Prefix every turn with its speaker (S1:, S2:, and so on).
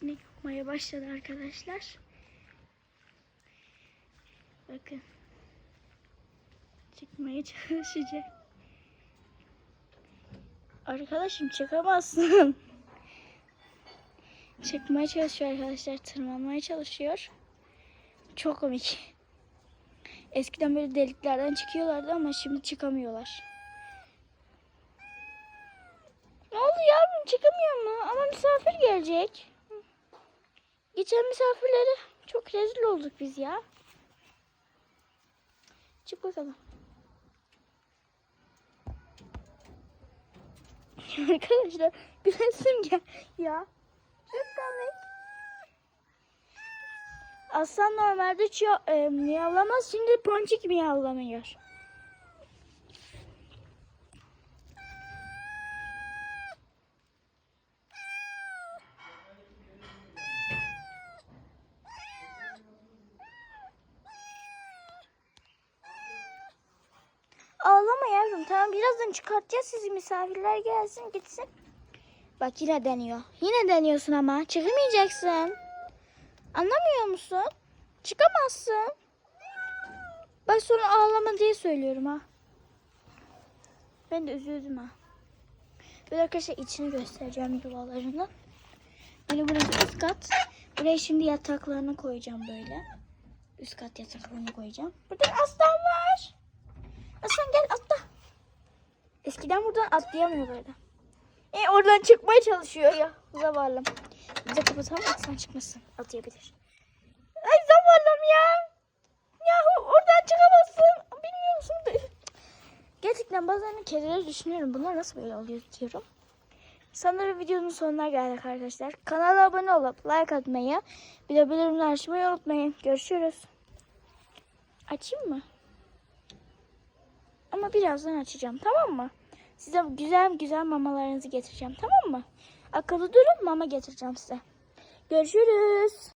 S1: Sinek yapmaya başladı arkadaşlar. Bakın. Çıkmaya çalışacak. Arkadaşım çıkamazsın. Çıkmaya çalışıyor arkadaşlar. Tırmanmaya çalışıyor. Çok komik. Eskiden böyle deliklerden çıkıyorlardı ama şimdi çıkamıyorlar. Ne oldu yavrum çıkamıyor mu? Ama misafir gelecek. Geçen misafirleri çok rezil olduk biz ya. Çık bakalım. Arkadaşlar bir resim gel ya. Çok komik. Aslan normalde ya- e, miyavlamaz. Şimdi ponçik miyavlamıyor. Ağlama yavrum. Tamam birazdan çıkartacağız sizi. Misafirler gelsin gitsin. Bak yine deniyor. Yine deniyorsun ama. Çıkamayacaksın. Anlamıyor musun? Çıkamazsın. Bak sonra ağlama diye söylüyorum ha. Ben de üzüldüm ha. Böyle arkadaşlar içini göstereceğim yuvalarını. Böyle burası üst kat. Buraya şimdi yataklarını koyacağım böyle. Üst kat yataklarını koyacağım. Burada aslan var. Aslan gel atla. Eskiden buradan atlayamıyorlardı. E oradan çıkmaya çalışıyor ya. Zavallım. Bir de kapatalım aslan çıkmasın. Atlayabilir. Ay zavallım ya. Yahu oradan çıkamazsın. Bilmiyor musun? Gerçekten bazen kedileri düşünüyorum. Bunlar nasıl böyle oluyor diyorum. Sanırım videonun sonuna geldik arkadaşlar. Kanala abone olup like atmayı, bir de bildirimleri açmayı unutmayın. Görüşürüz. Açayım mı? Ama birazdan açacağım tamam mı? Size güzel güzel mamalarınızı getireceğim tamam mı? Akıllı durun mama getireceğim size. Görüşürüz.